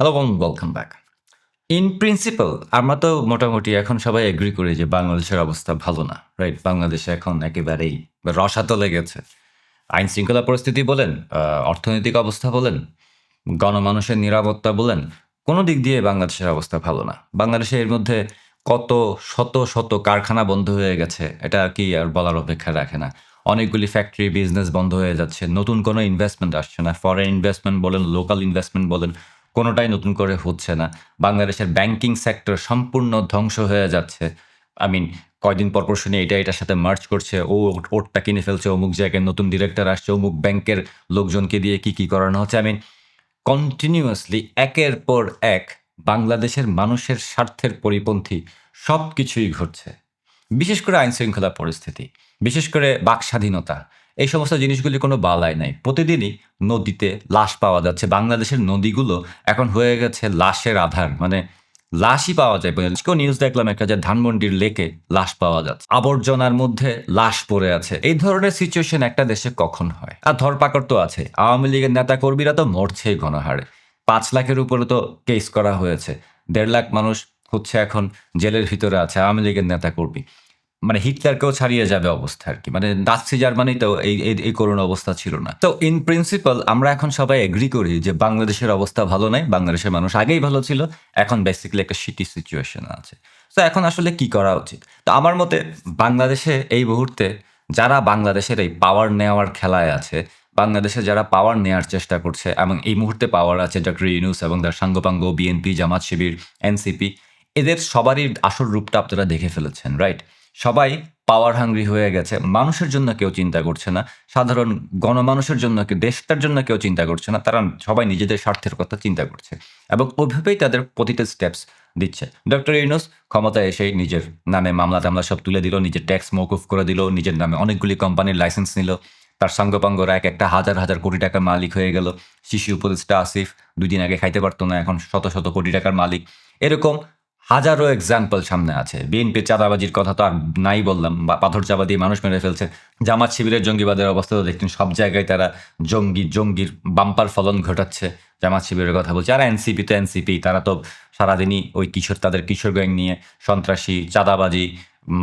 Hello welcome back in principle আমরা তো মোটামুটি এখন সবাই এগ্রি করি যে বাংলাদেশের অবস্থা ভালো না রাইট বাংলাদেশে এখন একেবারেই রসাতলে গেছে। আইন শৃঙ্খলা পরিস্থিতি বলেন অর্থনৈতিক অবস্থা বলেন, গণমানুষের নিরাপত্তা বলেন, কোনো দিক দিয়ে বাংলাদেশের অবস্থা ভালো না। বাংলাদেশে এর মধ্যে কত শত শত কারখানা বন্ধ হয়ে গেছে, এটা কি আর বলার অপেক্ষা রাখে না। অনেকগুলি ফ্যাক্টরি বিজনেস বন্ধ হয়ে যাচ্ছে, নতুন কোনো ইনভেস্টমেন্ট আসছে না। ফরেন ইনভেস্টমেন্ট বলেন লোকাল ইনভেস্টমেন্ট বলেন কোনোটাই নতুন করে হচ্ছে না। বাংলাদেশের ব্যাংকিং সেক্টর সম্পূর্ণ ধ্বংস হয়ে যাচ্ছে। আই মিন কয়দিন পর পর শুনি এটা, এটার সাথে মার্চ করছে। ও ওট- ওটটা কিনে ফেলছে, অমুক জায়গায় নতুন ডিরেক্টর আসছে, অমুক ব্যাংকের লোকজনকে দিয়ে কি কি করানো হচ্ছে। আই মিন কন্টিনিউয়াসলি একের পর এক বাংলাদেশের মানুষের স্বার্থের পরিপন্থী সব কিছুই ঘটছে। বিশেষ করে আইন শৃঙ্খলা পরিস্থিতি, বিশেষ করে বাক স্বাধীনতা এই সমস্ত জিনিসগুলি কোনো বালাই নাই। প্রতিদিনই নদীতে লাশ পাওয়া যাচ্ছে। বাংলাদেশের নদীগুলো এখন হয়ে গেছে লাশের আধার। মানে লাশই পাওয়া যায়। আজকেও নিউজ দেখলাম একটা যে ধানমন্ডির লেকে লাশ পাওয়া যাচ্ছে। আবর্জনার মধ্যে লাশ পড়ে আছে। এই ধরনের সিচুয়েশন একটা দেশে কখন হয়? আর ধরপাকড় তো আছে। আওয়ামী লীগের নেতা কর্মীরা তো মরছেই গণহারে। পাঁচ লাখের উপরে তো কেস করা হয়েছে। দেড় লাখ মানুষ হচ্ছে এখন জেলের ভিতরে আছে আওয়ামী লীগের নেতা কর্মী মানে হিটলারকেও ছাড়িয়ে যাবে অবস্থা আর কি। মানে নাৎসি জার্মানি তো এই, এই- করোনা অবস্থা ছিল না। তো ইন প্রিন্সিপাল আমরা এখন সবাই এগ্রি করি যে বাংলাদেশের অবস্থা ভালো নাই, বাংলাদেশের মানুষ আগেই ভালো ছিল, এখন বেসিক্যালি একটা সিটি সিচুয়েশন আছে। তো এখন আসলে কি করা উচিত? তো আমার মতে বাংলাদেশে এই মুহূর্তে যারা বাংলাদেশের এই পাওয়ার নেওয়ার খেলায় আছে, বাংলাদেশে যারা পাওয়ার নেওয়ার চেষ্টা করছে, এবং এই মুহূর্তে পাওয়ার আছে ডক্টর ইউনুস এবং তার সাঙ্গপাঙ্গ বিএনপি জামাত শিবির এনসিপি এদের সবারই আসল রূপটা আপনারা দেখে ফেলেছেন রাইট সবাই পাওয়ার হাঙ্গ্রি হয়ে গেছে। মানুষের জন্য কেউ চিন্তা করছে না। সাধারণ গণমানুষের জন্য কেউ, দেশটার জন্য কেউ চিন্তা করছে না। তারা সবাই নিজেদের স্বার্থের কথা চিন্তা করছে। এবং ওইভাবেই তাদের প্রতিটা স্টেপস দিচ্ছে। ডক্টর ইউনুস ক্ষমতায় এসেই নিজের নামে মামলা টামলা সব তুলে দিল, নিজের ট্যাক্স মৌকুফ করে দিল, নিজের নামে অনেকগুলি কোম্পানির লাইসেন্স নিল। তার সঙ্গপাঙ্গরা এক একটা হাজার হাজার কোটি টাকার মালিক হয়ে গেল। শিশু উপদেষ্টা আসিফ দুই দিন আগে খাইতে পারতো না, এখন শত শত কোটি টাকার মালিক। এরকম হাজারো এক্সাম্পল সামনে আছে। বিএনপির চাঁদাবাজির কথা তো আর নাই বললাম, বা পাথর চাপা দিয়ে মানুষ মেরে ফেলছে। জামাত শিবিরের জঙ্গিবাদের অবস্থা তো দেখছেন, সব জায়গায় তারা জঙ্গি, জঙ্গির বাম্পার ফলন ঘটাচ্ছে, জামাত শিবিরের কথা বলছে। আর এনসিপি তো এনসিপি তারা তো সারাদিনই ওই কিশোর, তাদের কিশোর গ্যাং নিয়ে সন্ত্রাসী, চাঁদাবাজি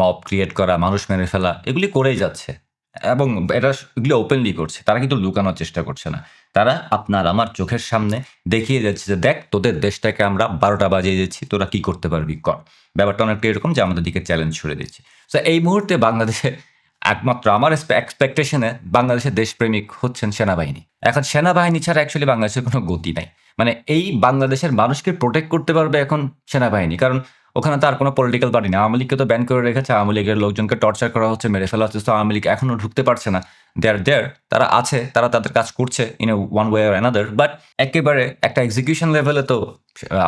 মব ক্রিয়েট করা, মানুষ মেরে ফেলা, এগুলি করেই যাচ্ছে। এবং এটা এগুলো ওপেনলি করছে। তারা কিন্তু লুকানোর চেষ্টা করছে না। তারা আপনার আমার চোখের সামনে দেখিয়ে যাচ্ছে যে, দেখ, তোদের দেশটাকে আমরা বারোটা বাজিয়ে দিচ্ছি, তোরা কি করতে পারবি, কর। ব্যাপারটা অনেকটা এরকম যে, আমাদের দিকে চ্যালেঞ্জ ছুড়ে দিচ্ছে। তো এই মুহূর্তে বাংলাদেশে একমাত্র আমার এক্সপেকটেশনে বাংলাদেশের দেশপ্রেমিক হচ্ছেন সেনাবাহিনী। এখন সেনাবাহিনী ছাড়া অ্যাকচুয়ালি বাংলাদেশের কোনো গতি নাই। মানে এই বাংলাদেশের মানুষকে প্রোটেক্ট করতে পারবে এখন সেনাবাহিনী। কারণ ওখানে তো আর কোনো পলিটিক্যাল পার্টি না আওয়ামী লীগকে তো ব্যান করে রেখেছে, আওয়ামী লীগের লোকজনকে টর্চার করা হচ্ছে, মেরে ফেলা হচ্ছে। তো আওয়ামী লীগ এখনও ঢুকতে পারছে না। দেয়ার দেয়ার তারা আছে, তারা তাদের কাজ করছে in a one way or another but একেবারে একটা এক্সিকিউশন লেভেলে তো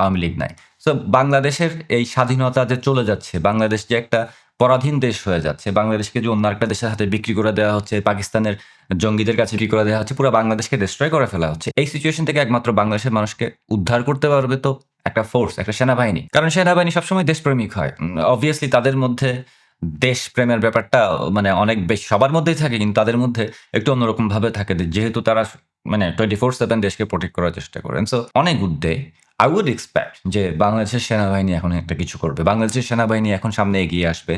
আওয়ামী লীগ নাই। সো বাংলাদেশের এই স্বাধীনতা যে চলে যাচ্ছে, বাংলাদেশ যে একটা পরাধীন দেশ হয়ে যাচ্ছে, বাংলাদেশকে যে অন্য একটা দেশের হাতে বিক্রি করে দেওয়া হচ্ছে, পাকিস্তানের জঙ্গিদের কাছে বিক্রি করে দেওয়া হচ্ছে, পুরো বাংলাদেশকে ডিস্ট্রয় করে ফেলা হচ্ছে। এই সিচুয়েশন থেকে একমাত্র বাংলাদেশের মানুষকে উদ্ধার করতে পারবে তো একটা ফোর্স একটা সেনাবাহিনী। কারণ সেনাবাহিনী সবসময় দেশপ্রেমিক হয়। অবভিয়াসলি তাদের মধ্যে দেশপ্রেমের ব্যাপারটা মানে অনেক বেশি, সবার মধ্যেই থাকে, কিন্তু তাদের মধ্যে একটু অন্যরকম ভাবে থাকে। যেহেতু তারা মানে টোয়েন্টি ফোর সেভেন দেশকে প্রোটেক্ট করার চেষ্টা করেন। সো অনেক উদ্দে আই উড এক্সপেক্ট যে বাংলাদেশের সেনাবাহিনী এখন একটা কিছু করবে। বাংলাদেশের সেনাবাহিনী এখন সামনে এগিয়ে আসবে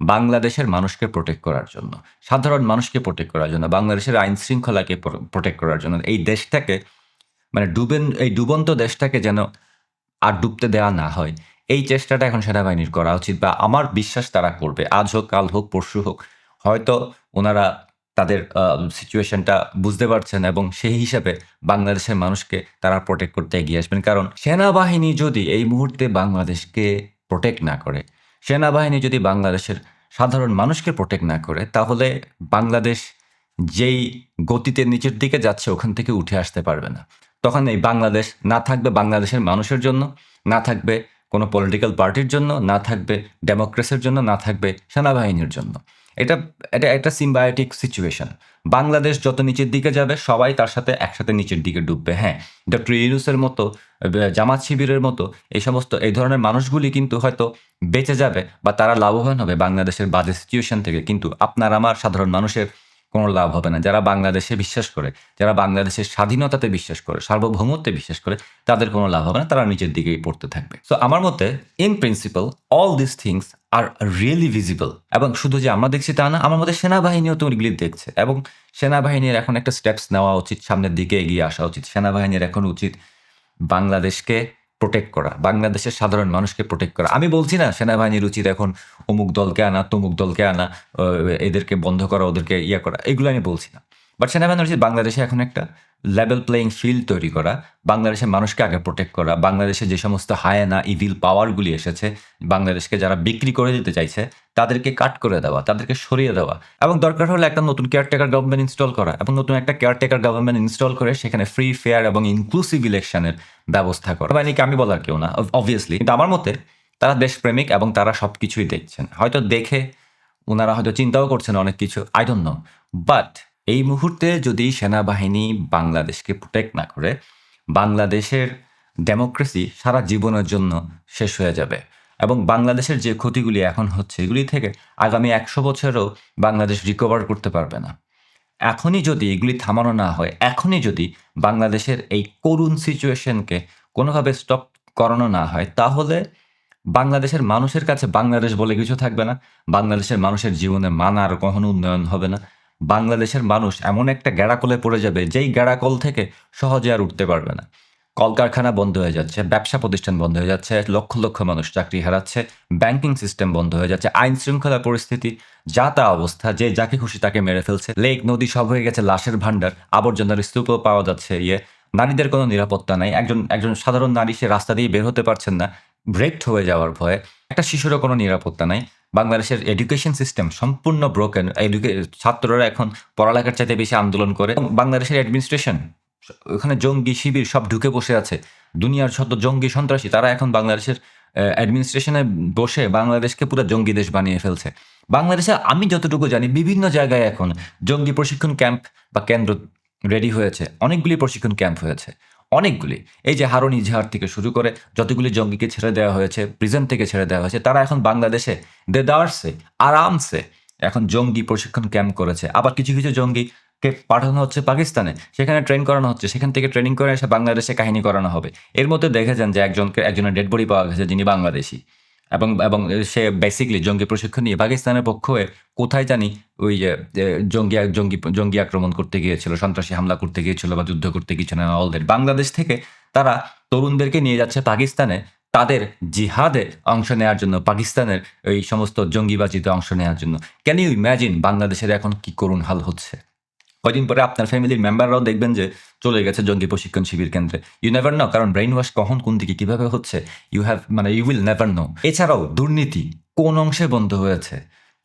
বাংলাদেশের মানুষকে প্রোটেক্ট করার জন্য, সাধারণ মানুষকে প্রোটেক্ট করার জন্য, বাংলাদেশের আইন শৃঙ্খলাকে প্রোটেক্ট করার জন্য। এই দেশটাকে মানে ডুবেন, এই ডুবন্ত দেশটাকে যেন আর ডুবতে দেওয়া না হয়। এই চেষ্টাটা এখন সেনাবাহিনীর করা উচিত বা আমার বিশ্বাস তারা করবে। আজ হোক, কাল হোক, পরশু হোক, হয়তো ওনারা তাদের সিচুয়েশনটা বুঝতে পারছেন এবং সেই হিসাবে বাংলাদেশের মানুষকে তারা প্রোটেক্ট করতে এগিয়ে আসবেন। কারণ সেনাবাহিনী যদি এই মুহূর্তে বাংলাদেশকে প্রোটেক্ট না করে, সেনাবাহিনী যদি বাংলাদেশের সাধারণ মানুষকে প্রোটেক্ট না করে, তাহলে বাংলাদেশ যেই গতিতে নিচের দিকে যাচ্ছে, ওখান থেকে উঠে আসতে পারবে না। তখন এই বাংলাদেশ না থাকবে বাংলাদেশের মানুষের জন্য, না থাকবে কোনো পলিটিক্যাল পার্টির জন্য, না থাকবে ডেমোক্রেসির জন্য, না থাকবে সেনাবাহিনীর জন্য। এটা এটা একটা সিম্বায়োটিক সিচুয়েশন বাংলাদেশ যত নিচের দিকে যাবে, সবাই তার সাথে একসাথে নিচের দিকে ডুববে। হ্যাঁ ডক্টর ইউনুসের মতো জামাত শিবিরের মতো এই সমস্ত, এই ধরনের মানুষগুলি কিন্তু হয়তো বেঁচে যাবে বা তারা লাভবান হবে বাংলাদেশের বাজে সিচুয়েশন থেকে। কিন্তু আপনার, আমার সাধারণ মানুষের কোনো লাভ হবে না। যারা বাংলাদেশে বিশ্বাস করে, যারা বাংলাদেশের স্বাধীনতাতে বিশ্বাস করে, সার্বভৌমত্বে বিশ্বাস করে, তাদের কোনো লাভ হবে না, তারা নিচের দিকেই পড়তে থাকবে। সো আমার মতে in principle all this things are really visible এবং শুধু যে আমরা দেখছি তা না, আমার মতে সেনাবাহিনীও তো এগুলি দেখছে। এবং সেনাবাহিনীর এখন একটা স্টেপস নেওয়া উচিত, সামনের দিকে এগিয়ে আসা উচিত। সেনাবাহিনীর এখন উচিত বাংলাদেশকে প্রোটেক্ট করা। বাংলাদেশের সাধারণ মানুষকে প্রোটেক্ট করা। আমি বলছি না, সেনাবাহিনীর উচিত এখন অমুক দলকে আনা, তমুক দলকে আনা এদেরকে বন্ধ করা, ওদেরকে ইয়ে করা, এগুলো আমি বলছি না। বাট সেনাবাহিনীর উচিত বাংলাদেশে এখন একটা লেভেল প্লেয়িং ফিল্ড তৈরি করা, বাংলাদেশের মানুষকে আগে প্রোটেক্ট করা, বাংলাদেশে যে সমস্ত হায়ানা ইভিল পাওয়ারগুলি এসেছে, বাংলাদেশকে যারা বিক্রি করে দিতে চাইছে তাদেরকে কাট করে দেওয়া, তাদেরকে সরিয়ে দেওয়া এবং দরকার হলে একটা নতুন কেয়ারটেকার গভর্নমেন্ট ইনস্টল করা এবং নতুন একটা কেয়ারটেকার গভর্নমেন্ট ইনস্টল করে সেখানে ফ্রি ফেয়ার এবং ইনক্লুসিভ ইলেকশনের ব্যবস্থা করা। বাহিনীকে আমি বলার কেউ না অবভিয়াসলি কিন্তু আমার মতে তারা দেশপ্রেমিক এবং তারা সব কিছুই দেখছেন। হয়তো দেখে ওনারা হয়তো চিন্তাও করছেন অনেক কিছু আই ডোন্ট নো বাট এই মুহূর্তে যদি সেনাবাহিনী বাংলাদেশকে প্রোটেক্ট না করে, বাংলাদেশের ডেমোক্রেসি সারা জীবনের জন্য শেষ হয়ে যাবে। এবং বাংলাদেশের যে ক্ষতিগুলি এখন হচ্ছে, এগুলি থেকে আগামী একশো বছরেও বাংলাদেশ রিকভার করতে পারবে না। এখনই যদি এগুলি থামানো না হয়, এখনই যদি বাংলাদেশের এই করুণ সিচুয়েশনকে কোনোভাবে স্টপ করানো না হয়, তাহলে বাংলাদেশের মানুষের কাছে বাংলাদেশ বলে কিছু থাকবে না। বাংলাদেশের মানুষের জীবনে মান আর কখনো উন্নয়ন হবে না। বাংলাদেশের মানুষ এমন একটা গ্যাড়াকলে পড়ে যাবে, যেই গ্যাড়াকল থেকে সহজে আর উঠতে পারবে না। কলকারখানা বন্ধ হয়ে যাচ্ছে, ব্যবসা প্রতিষ্ঠান বন্ধ হয়ে যাচ্ছে, লক্ষ লক্ষ মানুষ চাকরি হারাচ্ছে, ব্যাংকিং সিস্টেম বন্ধ হয়ে যাচ্ছে, আইন শৃঙ্খলা পরিস্থিতি, যা তা অবস্থা, যে যাকে খুশি তাকে মেরে ফেলছে, লেক, নদী সব হয়ে গেছে, লাশের ভান্ডার আবর্জনার স্তূপও পাওয়া যাচ্ছে ইয়ে নারীদের কোনো নিরাপত্তা নাই, একজন একজন সাধারণ নারী সে রাস্তা দিয়ে বের হতে পারছেন না ব্রেকড হয়ে যাওয়ার ভয়ে, একটা শিশুরও কোনো নিরাপত্তা নাই, বাংলাদেশের এডুকেশন সিস্টেম সম্পূর্ণ ব্রোকেন ছাত্ররা এখন পড়ালেখার চাইতে বেশি আন্দোলন করে বাংলাদেশের অ্যাডমিনিস্ট্রেশন ওখানে জঙ্গি শিবির সব ঢুকে বসে আছে। দুনিয়ার শত জঙ্গি সন্ত্রাসী, তারা এখন বাংলাদেশের অ্যাডমিনিস্ট্রেশনে বসে বাংলাদেশকে পুরো জঙ্গি দেশ বানিয়ে ফেলছে। বাংলাদেশে আমি যতটুকু জানি, বিভিন্ন জায়গায় এখন জঙ্গি প্রশিক্ষণ ক্যাম্প বা কেন্দ্র রেডি হয়েছে। অনেকগুলি প্রশিক্ষণ ক্যাম্প হয়েছে। অনেকগুলি। এই যে হারুন ইজহার থেকে শুরু করে যতগুলি জঙ্গিকে ছেড়ে দেওয়া হয়েছে প্রিজন থেকে ছেড়ে দেওয়া হয়েছে, তারা এখন বাংলাদেশে দেদারসে আরামসে এখন জঙ্গি প্রশিক্ষণ ক্যাম্প করেছে। আবার কিছু কিছু জঙ্গিকে পাঠানো হচ্ছে পাকিস্তানে, সেখানে ট্রেন করানো হচ্ছে, সেখান থেকে ট্রেনিং করে এসে বাংলাদেশে কাহিনী করানো হবে। এর মধ্যে দেখেছেন যে একজনকে, একজনের ডেড বডি পাওয়া গেছে, যিনি বাংলাদেশি। এবং এবং সে বেসিকলি জঙ্গি প্রশিক্ষণ নিয়ে পাকিস্তানের পক্ষ হয়ে কোথায় জানি ওই যে জঙ্গি জঙ্গি জঙ্গি আক্রমণ করতে গিয়েছিল, সন্ত্রাসী হামলা করতে গিয়েছিল বা যুদ্ধ করতে গিয়েছিল অল দ্যাট বাংলাদেশ থেকে তারা তরুণদেরকে নিয়ে যাচ্ছে পাকিস্তানে। তাদের জিহাদে অংশ নেওয়ার জন্য, পাকিস্তানের এই সমস্ত জঙ্গিবাজিতে অংশ নেওয়ার জন্য। ক্যান ইউ ইম্যাজিন বাংলাদেশের এখন কি করুণ হাল হচ্ছে? কদিন পরে আপনার ফ্যামিলির মেম্বাররাও দেখবেন যে চলে গেছে জঙ্গি প্রশিক্ষণ শিবির কেন্দ্রে। ইউ নেভার নো কারণ ব্রেইন ওয়াশ কখন কোন দিকে কীভাবে হচ্ছে ইউ হ্যাভ মানে ইউ উইল নেভার নো এছাড়াও দুর্নীতি কোন অংশে বন্ধ হয়েছে?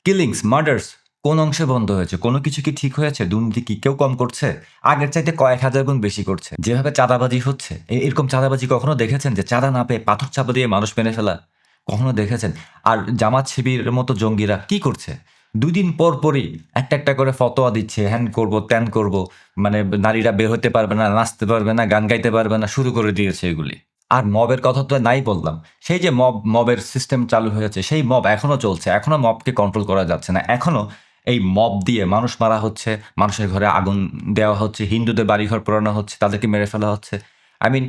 কিলিংস মার্ডার্স কোন অংশে বন্ধ হয়েছে? কোনো কিছু কি ঠিক হয়েছে? দুর্নীতি কি কেউ কম করছে? আগের চাইতে কয়েক হাজার গুণ বেশি করছে। যেভাবে চাঁদাবাজি হচ্ছে এরকম চাঁদাবাজি কখনো দেখেছেন যে চাঁদা না পেয়ে পাথর চাপা দিয়ে মানুষ মেরে ফেলা? কখনো দেখেছেন? আর জামাত শিবিরের মতো জঙ্গিরা কি করছে? দুই দিন পর পরই একটা একটা করে ফতোয়া দিচ্ছে, হ্যান করব, ত্যান করব। মানে নারীরা বের হতে পারবে না, নাচতে পারবে না, গান গাইতে পারবে না, শুরু করে দিয়েছে এগুলি। আর মবের কথা তো নাই বললাম। সেই যে মব, মবের সিস্টেম চালু হয়েছে, সেই মব এখনও চলছে এখনও মবকে কন্ট্রোল করা যাচ্ছে না। এখনও এই মব দিয়ে মানুষ মারা হচ্ছে, মানুষের ঘরে আগুন দেওয়া হচ্ছে, হিন্দুদের বাড়িঘর পোড়ানো হচ্ছে, তাদেরকে মেরে ফেলা হচ্ছে। আই মিন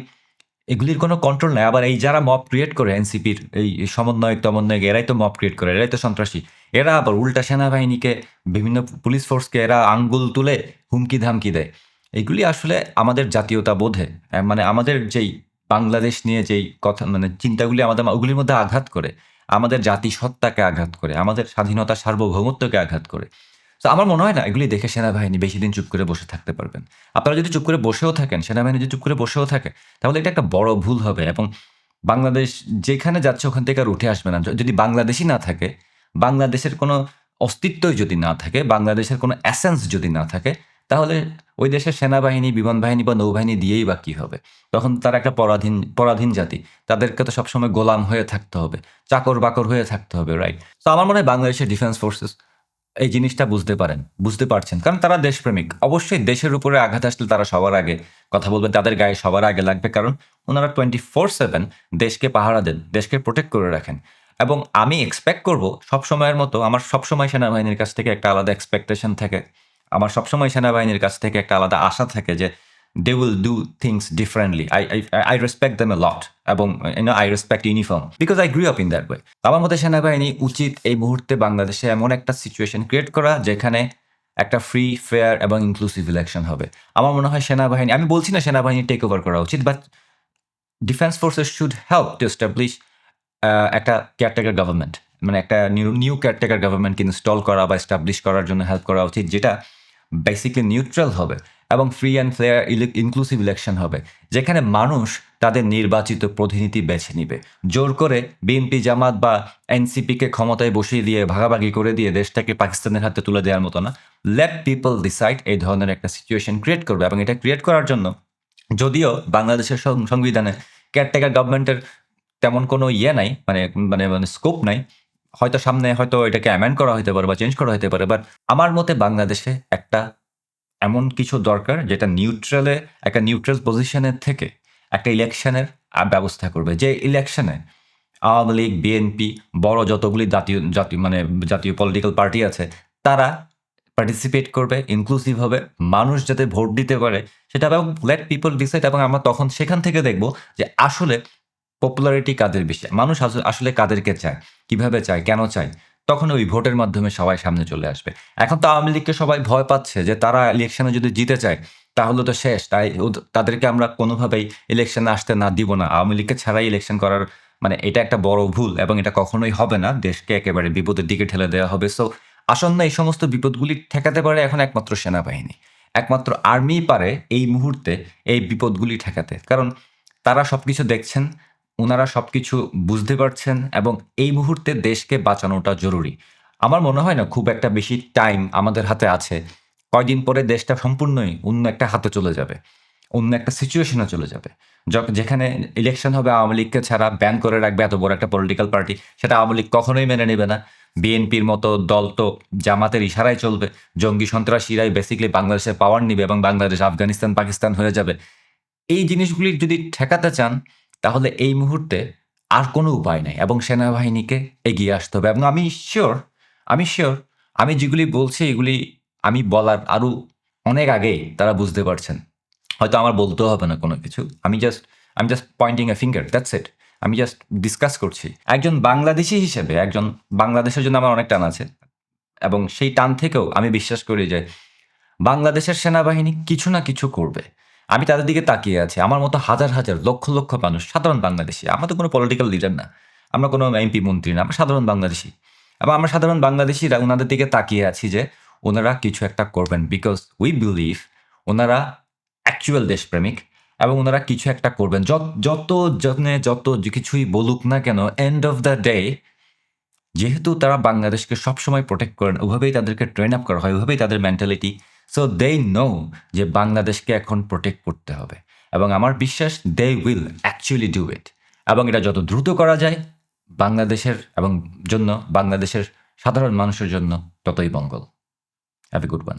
এগুলির কোনো কন্ট্রোল নেই। আবার এই যারা মব ক্রিয়েট করে এনসিপির এই সমন্বয়ক তমন্বয়ক এরাই তো মব ক্রিয়েট করে, এরাই তো সন্ত্রাসী। এরা আবার উল্টা সেনাবাহিনীকে, বিভিন্ন পুলিশ ফোর্সকে এরা আঙ্গুল তুলে হুমকি ধামকি দেয়। এগুলি আসলে আমাদের জাতীয়তা বোধে মানে আমাদের যেই বাংলাদেশ নিয়ে যেই কথা মানে চিন্তাগুলি আমাদের ওগুলির মধ্যে আঘাত করে, আমাদের জাতিসত্তাকে আঘাত করে, আমাদের স্বাধীনতা সার্বভৌমত্বকে আঘাত করে। তো আমার মনে হয় না, এগুলি দেখে সেনাবাহিনী বেশি দিন চুপ করে বসে থাকতে পারবেন। আপনারা যদি চুপ করে বসেও থাকেন, সেনাবাহিনী যদি চুপ করে বসেও থাকে, তাহলে এটা একটা বড় ভুল হবে এবং বাংলাদেশ যেখানে যাচ্ছে, ওখান থেকে আর উঠে আসবে না। যদি বাংলাদেশই না থাকে বাংলাদেশের কোনো অস্তিত্বই যদি না থাকে, বাংলাদেশের কোনো অ্যাসেন্স যদি না থাকে, তাহলে ওই দেশের সেনাবাহিনী বিমান বাহিনী বা নৌবাহিনী দিয়েই বা কী হবে? তখন তারা একটা পরাধীন পরাধীন জাতি। তাদেরকে তো সবসময় গোলাম হয়ে থাকতে হবে, চাকর বাকর হয়ে থাকতে হবে রাইট তো আমার মনে হয় বাংলাদেশের ডিফেন্স ফোর্সেস এই জিনিসটা বুঝতে পারেন, বুঝতে পারছেন। কারণ তারা দেশপ্রেমিক। অবশ্যই দেশের উপরে আঘাত আসলে তারা সবার আগে, কথা বলবেন, তাদের গায়ে সবার আগে লাগবে। কারণ ওনারা টোয়েন্টি ফোর সেভেন দেশকে পাহারা দেন, দেশকে প্রোটেক্ট করে রাখেন। এবং আমি এক্সপেক্ট করব সব সময়ের মতো আমার সবসময় সেনাবাহিনীর কাছ থেকে একটা আলাদা এক্সপেকটেশন থাকে। আমার সবসময় সেনাবাহিনীর কাছ থেকে একটা আলাদা আশা থাকে যে they will do things differently I I respect them a lot এবং I respect uniform because I grew up in that way আমার মতে সেনাবাহিনী উচিত এই মুহূর্তে বাংলাদেশে এমন একটা সিচুয়েশন ক্রিয়েট করা যেখানে একটা ফ্রি ফেয়ার এবং ইনক্লুসিভ ইলেকশন হবে। আমার মনে হয় সেনাবাহিনী, আমি বলছি না সেনাবাহিনী টেক ওভার করা উচিত but defence forces should help to establish একটা কেয়ারটেকার গভর্নমেন্ট মানে একটা নিউ নিউ কেয়ারটেকার গভর্নমেন্টকে ইনস্টল করা বা এস্টাবলিশ করার জন্য হেল্প করা উচিত, যেটা বেসিকলি নিউট্রাল হবে এবং free and fair inclusive election হবে, যেখানে মানুষ তাদের নির্বাচিত প্রতিনিধি বেছে নিবে। জোর করে বিএনপি জামাত বা এনসিপিকে ক্ষমতায় বসিয়ে দিয়ে, ভাগাভাগি করে দিয়ে দেশটাকে পাকিস্তানের হাতে তুলে দেওয়ার মতো না লেট পিপল ডিসাইড এই ধরনের একটা সিচুয়েশন ক্রিয়েট করবে এবং এটা ক্রিয়েট করার জন্য যদিও বাংলাদেশের সংবিধানে কেয়ারটেকার গভর্নমেন্টের তেমন কোনো ইয়ে নাই মানে মানে মানে স্কোপ নাই। হয়তো সামনে হয়তো এটাকে অ্যামেন্ড করা হতে পারে বা চেঞ্জ করা হতে পারে বাট আমার মতে বাংলাদেশে একটা এমন কিছু দরকার যেটা নিউট্রালে একটা নিউট্রাল পজিশনের থেকে একটা ইলেকশনের ব্যবস্থা করবে। যে ইলেকশনে আওয়ামী লীগ বিএনপি বড় যতগুলি জাতীয় জাতীয় মানে জাতীয় পলিটিক্যাল পার্টি আছে, তারা পার্টিসিপেট করবে ইনক্লুসিভ হবে, মানুষ যাতে ভোট দিতে পারে, সেটা এবং লেট পিপল ডিসাইড এবং আমরা তখন সেখান থেকে দেখব যে আসলে পপুলারিটি কাদের বেশি মানুষ আস- আসলে কাদেরকে চায়? কীভাবে চায়? কেন চায়? তখন ওই ভোটের মাধ্যমে সবাই সামনে চলে আসবে। এখন তো আওয়ামী লীগকে সবাই ভয় পাচ্ছে যে তারা ইলেকশনে যদি জিতে চায়, তাহলে তো শেষ। তাই তাদেরকে আমরা কোনোভাবেই ইলেকশনে আসতে না দিব না। আওয়ামী লীগকে ছাড়াই ইলেকশন করার মানে এটা একটা বড় ভুল এবং এটা কখনোই হবে না। দেশকে একেবারে বিপদের দিকে ঠেলে দেওয়া হবে। সো আসন্ন এই সমস্ত বিপদগুলি ঠেকাতে পারে এখন একমাত্র সেনাবাহিনী। একমাত্র আর্মি পারে এই মুহূর্তে এই বিপদগুলি ঠেকাতে। কারণ তারা সব কিছু দেখছেন ওনারা সব কিছু বুঝতে পারছেন এবং এই মুহূর্তে দেশকে বাঁচানোটা জরুরি। আমার মনে হয় না খুব একটা বেশি টাইম আমাদের হাতে আছে। কয়দিন পরে দেশটা সম্পূর্ণই অন্য একটা হাতে চলে যাবে। অন্য একটা সিচুয়েশনে চলে যাবে। যখ- যেখানে ইলেকশন হবে আওয়ামী লীগকে ছাড়া ব্যান করে রাখবে এত বড় একটা পলিটিক্যাল পার্টি সেটা আওয়ামী লীগ কখনোই মেনে নেবে না। বিএনপির মতো দল তো জামাতের ইশারায় চলবে। জঙ্গি সন্ত্রাসীরাই বেসিক্যালি বাংলাদেশের পাওয়ার নিবে এবং বাংলাদেশ, আফগানিস্তান, পাকিস্তান হয়ে যাবে। এই জিনিসগুলি যদি ঠেকাতে চান তাহলে এই মুহূর্তে আর কোনো উপায় নাই এবং সেনাবাহিনীকে এগিয়ে আসতে হবে। এবং আমি শিওর আমি শিওর আমি যেগুলি বলছি এগুলি আমি বলার আরও অনেক আগেই তারা বুঝতে পারছেন। হয়তো আমার বলতেও হবে না কোনো কিছু। আমি জাস্ট আমি just pointing a finger that's it আমি জাস্ট ডিসকাস করছি। একজন বাংলাদেশি হিসেবে, একজন বাংলাদেশের জন্য আমার অনেক টান আছে। এবং সেই টান থেকেও আমি বিশ্বাস করি যে বাংলাদেশের সেনাবাহিনী কিছু না কিছু করবে। আমি তাদের দিকে তাকিয়ে আছি। আমার মতো হাজার হাজার, লক্ষ লক্ষ মানুষ, সাধারণ বাংলাদেশি। আমরা তো কোনো পলিটিক্যাল লিডার না। আমরা কোনো এমপি মন্ত্রী না, আমরা সাধারণ বাংলাদেশি। এবং আমরা সাধারণ বাংলাদেশিরা ওনাদের দিকে তাকিয়ে আছি যে ওনারা কিছু একটা করবেন বিকজ উই বিলিভ ওনারা অ্যাকচুয়াল দেশপ্রেমিক এবং ওনারা কিছু একটা করবেন। যত যত যত্নে যত কিছুই বলুক না কেন এন্ড অফ দ্য ডে যেহেতু তারা বাংলাদেশকে সবসময় প্রোটেক্ট করেন, ওভাবেই তাদেরকে ট্রেন আপ করা হয়, ওভাবেই তাদের মেন্টালিটি সো দে নো যে বাংলাদেশকে এখন প্রোটেক্ট করতে হবে। এবং আমার বিশ্বাস they will actually do it এবং এটা যত দ্রুত করা যায়, বাংলাদেশের এবং জন্য বাংলাদেশের সাধারণ মানুষের জন্য ততই মঙ্গল। Have a good one